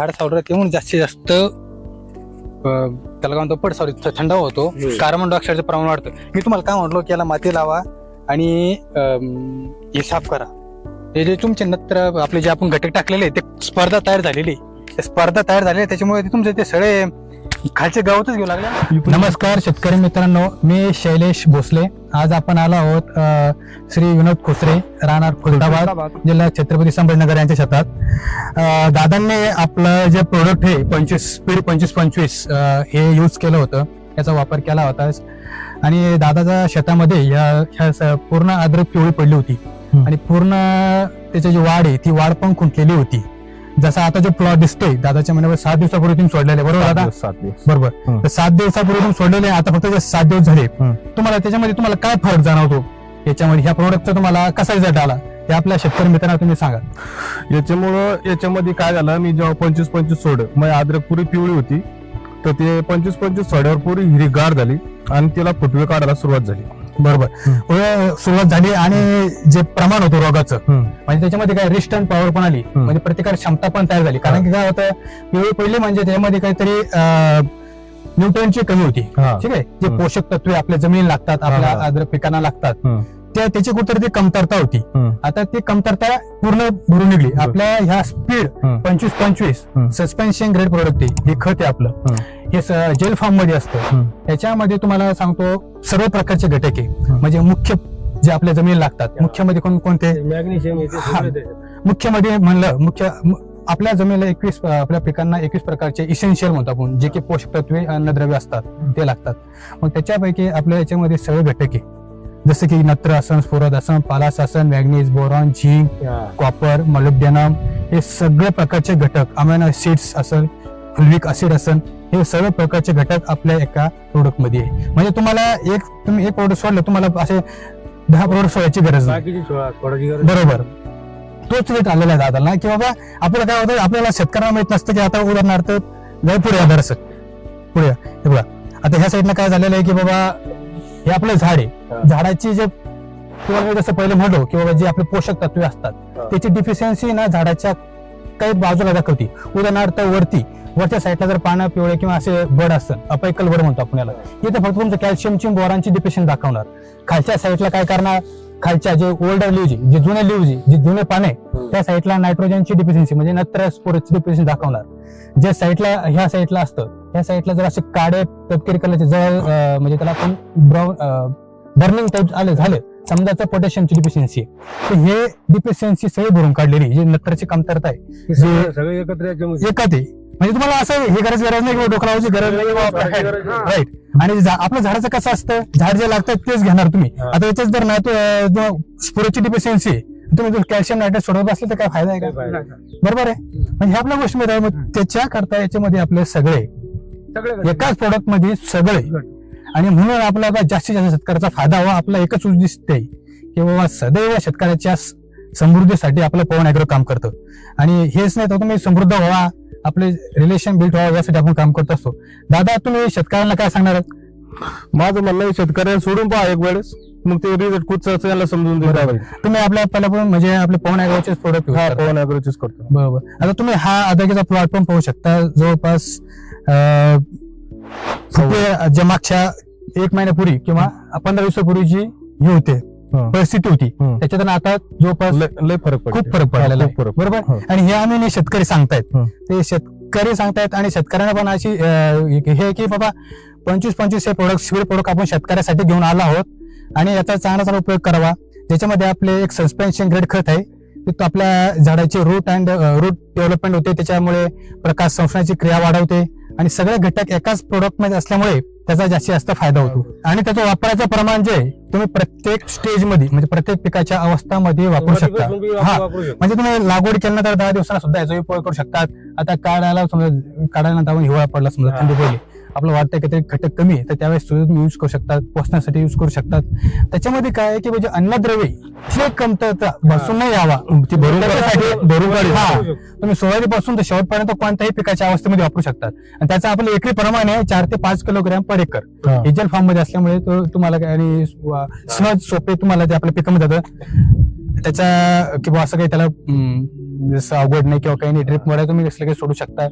झाड सावलं की म्हणून जास्तीत जास्त अं, त्याला काय म्हणतो पड सॉरी थंडावा होतो. हम्म. कार्बन डायऑक्साईडचं प्रमाण वाढतं. मी तुम्हाला काय म्हटलो की याला माती लावा आणि अं, हे साफ करा. हे जे तुमचे नत्र आपले जे आपण घटक टाकलेले ते स्पर्धा तयार झालेली आहे. स्पर्धा तयार झालेली त्याच्यामुळे ते तुमचे ते सगळे खालचे गवतच घेऊ लागले. नमस्कार शेतकरी मित्रांनो. मी शैलेश भोसले. आज आपण आलो आहोत श्री विनोद खोसरे राहणार खुलदाबाद जिल्हा छत्रपती संभाजीनगर यांच्या शेतात. दादांनी आपलं जे प्रोडक्ट आहे पंचवीस स्पीड पंचवीस पंचवीस हे यूज केलं होतं. याचा वापर केला होता. आणि दादाच्या शेतामध्ये या पूर्ण अद्रक पिवळी पडली होती. आणि पूर्ण त्याची जी वाढ आहे ती वाढ पण खुंटलेली होती. जसा आता जो प्लॉट दिसतोय दादाच्या महिन्यावर सात दिवसापूर्वी तुम्ही सोडलेले बरोबर दादा? सात दिवस. बरोबर. तर सात दिवसापूर्वी तुम्ही सोडलेले आता फक्त जे सात दिवस झाले. तुम्हाला त्याच्यामध्ये तुम्हाला काय फरक जाणवतो? याच्यामध्ये ह्या प्रोडक्टचा तुम्हाला कसा रिझल्ट आला? ते आपल्या शेतकरी मित्रांना तुम्ही सांगा. याच्यामुळं याच्यामध्ये काय झालं मी जेव्हा पंचवीस पंचवीस सोड मग अद्रक पुरी पिवळी होती. तर ते पंचवीस पंचवीस सोड्यावर पुरी हिरवीगार झाली आणि तिला फुटवे काढायला सुरुवात झाली. बरोबर सुरुवात झाली आणि जे प्रमाण होतं रोगाचं. म्हणजे त्याच्यामध्ये काय रिस्टन पॉवर पण आली. म्हणजे प्रतिकार क्षमता पण तयार झाली कारण की काय होतं पिवळी पडली म्हणजे त्याच्यामध्ये काहीतरी न्यूट्रनची कमी होती. ठीक आहे जे. पोषक तत्वे आपल्या जमिनी लागतात आपल्या पिकांना लागतात. त्या त्याची कुठेतरी ती कमतरता होती. आता ती कमतरता पूर्ण भरून निघली आपल्या ह्या स्पीड. पंचवीस पंचवीस. सस्पेन्शन ग्रेड प्रोडक्ट हे खत आहे आपलं. हे जेल फॉर्ममध्ये असतं. त्याच्यामध्ये तुम्हाला सांगतो सर्व प्रकारचे घटक आहे. म्हणजे मुख्य जे आपल्या जमिनी लागतात मुख्यमध्ये कोण कोणते मॅग्नेशियम. मुख्यमध्ये म्हणलं मुख्य आपल्या जमिनीला एकवीस आपल्या पिकांना एकवीस प्रकारचे इसेन्शियल म्हणतो आपण जे की पोषक तत्वे अन्नद्रव्य असतात ते लागतात मग त्याच्यापैकी आपल्या याच्यामध्ये सगळे घटक आहे जसं की नत्र आसन स्फोरद आसन पालास आसन manganese boron zinc copper molybdenum हे सगळे प्रकारचे घटक अमेनो ऍसिड्स असेल फुलविक ऍसिड असेल हे सर्व प्रकारचे घटक आपल्या एका प्रोडक्टमध्ये म्हणजे तुम्हाला एक तुम्ही एक प्रोडक्ट सोडलं तुम्हाला असे दहा प्रोडक्ट सोडायची गरज नाही. बरोबर. तोच रेट आलेला आहे दादाला की बाबा आपल्याला काय होतं आपल्याला शेतकऱ्यांना माहीत नसतं की आता उदाहरणार्थ जाऊ पुढे दरसक पुढे. हे बघा. आता ह्या साईडनं काय झालेलं आहे की बाबा हे आपलं झाड. आहे. झाडाची जे तुम्हाला मी जसं पहिले म्हणलो की बाबा जे आपले पोषक तत्वे असतात. त्याची डिफिशियन्सी ना झाडाच्या काही बाजूला दाखवती. उदाहरणार्थ वरती वरच्या साईडला जर पानं पिवळे किंवा असे बड असतं अपैकल बड म्हणतो आपण याला इथे फक्त तुमचं कॅल्शियमची बोरांची डिफिशियन्सी दाखवणार. खालच्या साईडला काय करणार? खालच्या जे ओल्ड लिव्ज जे जुने लिव्ज जे जुने पाने त्या साईडला नायट्रोजनची डिफिशियन्सी म्हणजे नत्र स्पोरची डिफिशियन्सी दाखवणार. जे साईडला ह्या साईडला असतं ह्या साईडला जर असे काळे तपकिरी कलरचे जळ म्हणजे त्याला आपण ब्राऊन बर्निंग टाईप आले झाले. समजाचं पोटॅशियमची डिफिशियन्सी तर हे डिफिशियन्सी सगळी भरून काढलेली जी नत्रची कमतरता आहे. सगळं एकत्र एकात आहे. म्हणजे तुम्हाला असं हे गरज गरज नाही किंवा डोकं लावायची गरज नाही. नाही. राईट आणि आपलं झाडाचं कसं असतं? झाड जे लागतं तेच घेणार तुम्ही. आता याच्यात जर ना स्पुरेची डिफिशियन्सी तुम्ही जर कॅल्शियम नायट्रेट सोडवत असले तर काय फायदा आहे का? बरोबर आहे? म्हणजे आपल्या गोष्टीमध्ये त्याच्या करता याच्यामध्ये आपले सगळे सगळे एकाच प्रोडक्टमध्ये सगळे. आणि म्हणून आपल्याला जास्तीत जास्त शेतकऱ्याचा फायदा व्हा आपला एकच उद्दिष्ट आहे की बाबा सदैव शेतकऱ्याच्या समृद्धीसाठी आपलं पवन अॅग्रो काम करतं. आणि हेच नाही तर तुम्ही समृद्ध व्हा आपले रिलेशन बिल्ड व्हावं यासाठी आपण काम करत असतो. दादा तुम्ही शेतकऱ्यांना काय सांगणार आहात? माझं म्हणणं आहे शेतकऱ्याला सोडून पहा एक वेळेस. मग ते रिझल्ट कुठचं याला समजून बरोबर. तुम्ही आपल्या पहिल्यापासून म्हणजे आपले पवन अॅग्रोचे प्रोडक्ट हा पवन अॅग्रोचीच करतो. बरोबर. आता तुम्ही हा अद्रकीचा प्लॉट पण पाहू शकता. जवळपास जे मागच्या एक महिन्यापूर्वी किंवा पंधरा दिवसापूर्वीची ही होते. परिस्थिती होती. त्याच्यात आता जवळपास लय फरक खूप फरक पडलेला बरोबर. आणि हे आम्ही नाही शेतकरी सांगतायत. ते शेतकरी सांगतायत आणि शेतकऱ्यांना पण अशी हे की बाबा पंचवीस पंचवीस हे प्रोडक्ट स्वीड प्रोडक्ट आपण शेतकऱ्यासाठी घेऊन आलो आहोत. आणि याचा चांगला चांगला उपयोग करावा. त्याच्यामध्ये आपले एक सस्पेन्शन ग्रेड खत आहे. ते आपल्या झाडाची रूट अँड रूट डेव्हलपमेंट होते. त्याच्यामुळे प्रकाश संश्लेषणाची क्रिया वाढवते. आणि सगळे घटक एकाच प्रोडक्टमध्ये असल्यामुळे त्याचा जास्तीत जास्त फायदा होतो. आणि त्याचं वापराचं प्रमाण जे तुम्ही प्रत्येक स्टेजमध्ये म्हणजे प्रत्येक पिकाच्या अवस्थामध्ये वापरू शकता. हा. म्हणजे तुम्ही लागवड केल्यानंतर दहा दिवसाला सुद्धा याचा उपयोग करू शकतात. आता काढायला समजा आपण हिवाळा पडला समजा. थंडी पडली. आपलं वाटतं की ते घटक कमी आहे तर त्यावेळेस सुद्धा तुम्ही युज करू शकतात पोचण्यासाठी युज करू शकतात त्याच्यामध्ये काय आहे की म्हणजे अन्नद्रव्ये जे कमतरता बसून नाही यावा ती भरून त्याच्यासाठी भरून. हा. तुम्ही सुरुवातीपासून ते शेवटपर्यंत कोणत्याही पिकाच्या अवस्थेमध्ये वापरू शकतात आणि त्याचा आपलं एकरी प्रमाण आहे चार ते पाच किलोग्रॅम पर एकर हा. हेजल फॉर्ममध्ये असल्यामुळे तो तुम्हाला काय आणि व- सहज सोपे तुम्हाला ते आपल्या पिकामध्ये जातं त्याच्या किंवा असं काही त्याला जसं अवघड नाही किंवा काही नाही ड्रिपमध्ये तुम्ही कसलं काही सोडू शकता